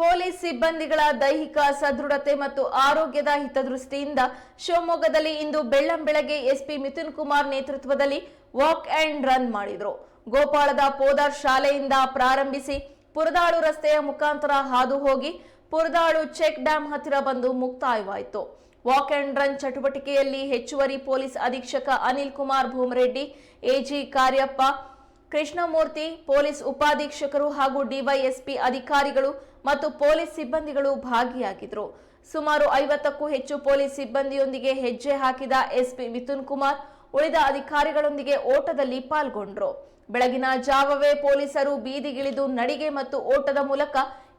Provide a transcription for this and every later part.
Police ಸಿಬ್ಬಂದಿಗಳ ದೈಹಿಕ ಸದೃಢತೆ ಮತ್ತು ಆರೋಗ್ಯದ ಹಿತದೃಷ್ಟಿಯಿಂದ ಶಿವಮೊಗ್ಗದಲ್ಲಿ ಇಂದು ಬೆಳ್ಳಂಬೆಳಗ್ಗೆ ಎಸ್ಪಿ ಮಿಥುನ್ ಕುಮಾರ್ ನೇತೃತ್ವದಲ್ಲಿ ವಾಕ್ ಅಂಡ್ ರನ್ ಮಾಡಿದರು. ಗೋಪಾಳದ ಪೋದಾರ್ ಶಾಲೆಯಿಂದ ಪ್ರಾರಂಭಿಸಿ ಪುರದಾಳು ರಸ್ತೆಯ ಮುಖಾಂತರ ಹಾದು ಹೋಗಿ ಪುರದಾಳು ಚೆಕ್ ಡ್ಯಾಂ ಹತ್ತಿರ ಬಂದು ಮುಕ್ತಾಯವಾಯಿತು. ವಾಕ್ ಅಂಡ್ ರನ್ ಚಟುವಟಿಕೆಯಲ್ಲಿ ಹೆಚ್ಚುವರಿ ಪೊಲೀಸ್ ಅಧೀಕ್ಷಕ Anil Kumar Bhoomareddy, A G Kariappa Krishnamurthy, police ಉಪಾಧೀಕ್ಷಕರು ಹಾಗೂ ಡಿವೈಎಸ್ಪಿ ಅಧಿಕಾರಿಗಳು ಮತ್ತು ಪೊಲೀಸ್ ಸಿಬ್ಬಂದಿಗಳು ಭಾಗಿಯಾಗಿದ್ದರು. ಸುಮಾರು ಐವತ್ತಕ್ಕೂ ಹೆಚ್ಚು ಪೊಲೀಸ್ ಸಿಬ್ಬಂದಿಯೊಂದಿಗೆ ಹೆಜ್ಜೆ ಹಾಕಿದ ಎಸ್ಪಿ ಮಿಥುನ್ ಕುಮಾರ್ ಉಳಿದ ಅಧಿಕಾರಿಗಳೊಂದಿಗೆ ಓಟದಲ್ಲಿ ಪಾಲ್ಗೊಂಡ್ರು. ಬೆಳಗಿನ ಜಾವವೇ ಪೊಲೀಸರು ಬೀದಿಗಿಳಿದು ನಡಿಗೆ ಮತ್ತು ಓಟದ ಮೂಲಕ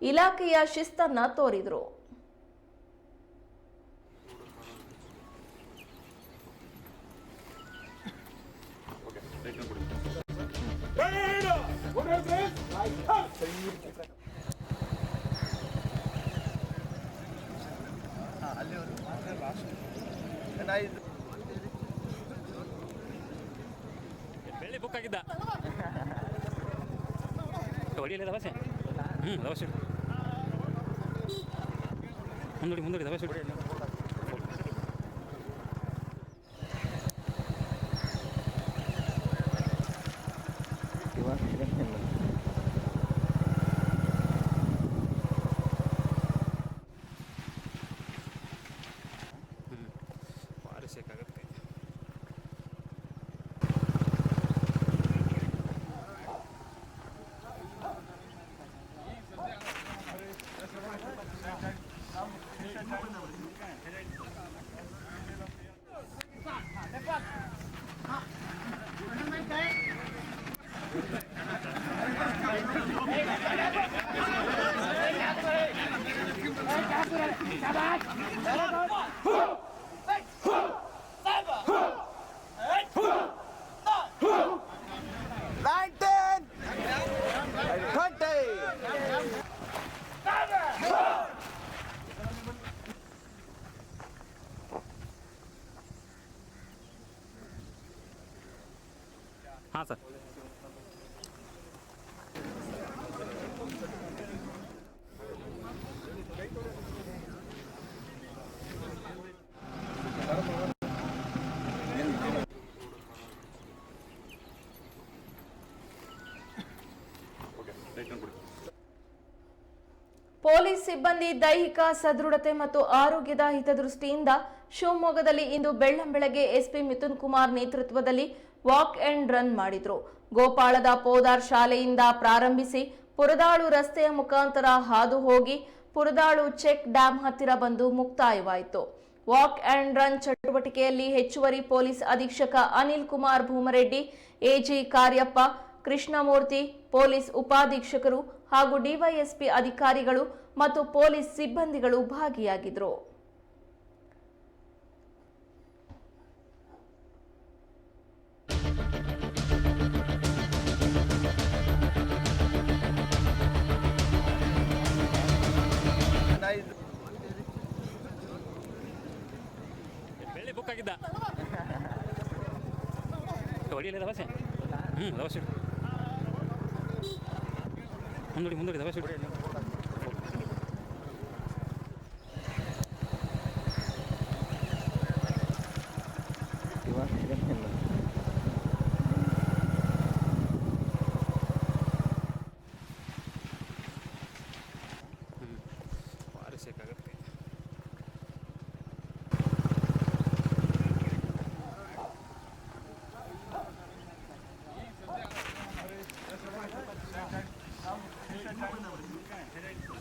ಇಲಾಖೆಯ ಶಿಸ್ತನ್ನ ತೋರಿದ್ರು. ಬೆಳ್ಳಿ ಬುಕ್ ಆಗಿದ್ದ. ಹೊಡಿಯಲ್ಲ ದವಸೆ? ಹ್ಞೂ ದವಸೆ ಮುಂದೂಡಿ ಮುಂದೂಡಿ ದವಸೆ ಹ್ಞೂ ಹಾಂ ಸರ್ ಪೊಲೀಸ್ ಸಿಬ್ಬಂದಿ ದೈಹಿಕ ಸದೃಢತೆ ಮತ್ತು ಆರೋಗ್ಯದ ಹಿತದೃಷ್ಟಿಯಿಂದ ಶಿವಮೊಗ್ಗದಲ್ಲಿ ಇಂದು ಬೆಳ್ಳಂಬೆಳಗ್ಗೆ ಎಸ್ಪಿ ಮಿಥುನ್ ಕುಮಾರ್ ನೇತೃತ್ವದಲ್ಲಿ ವಾಕ್ ಅಂಡ್ ರನ್ ಮಾಡಿದ್ರು. ಗೋಪಾಳದ ಪೋದಾರ್ ಶಾಲೆಯಿಂದ ಪ್ರಾರಂಭಿಸಿ ಪುರದಾಳು ರಸ್ತೆಯ ಮುಖಾಂತರ ಹಾದು ಹೋಗಿ ಪುರದಾಳು ಚೆಕ್ ಡ್ಯಾಂ ಹತ್ತಿರ ಬಂದು ಮುಕ್ತಾಯವಾಯಿತು. ವಾಕ್ ಅಂಡ್ ರನ್ ಚಟುವಟಿಕೆಯಲ್ಲಿ ಹೆಚ್ಚುವರಿ ಪೊಲೀಸ್ ಅಧೀಕ್ಷಕ Anil Kumar Bhoomareddy, A G Kariappa Krishnamurthy, police ಉಪಾಧೀಕ್ಷಕರು ಹಾಗೂ ಡಿವೈಎಸ್ಪಿ ಅಧಿಕಾರಿಗಳು ಮತ್ತು ಪೊಲೀಸ್ ಸಿಬ್ಬಂದಿಗಳು ಭಾಗಿಯಾಗಿದ್ದರು ಬುಕ್ ಆಗಿದ್ದ. ಹೊಡಿಯಲ್ಲ ದವಸೆ ಹ್ಞೂ ದವಸೆ ಮುಂದೂಡಿ ಮುಂದೂಡಿ ದವಸೆ ಹ್ಞೂ today.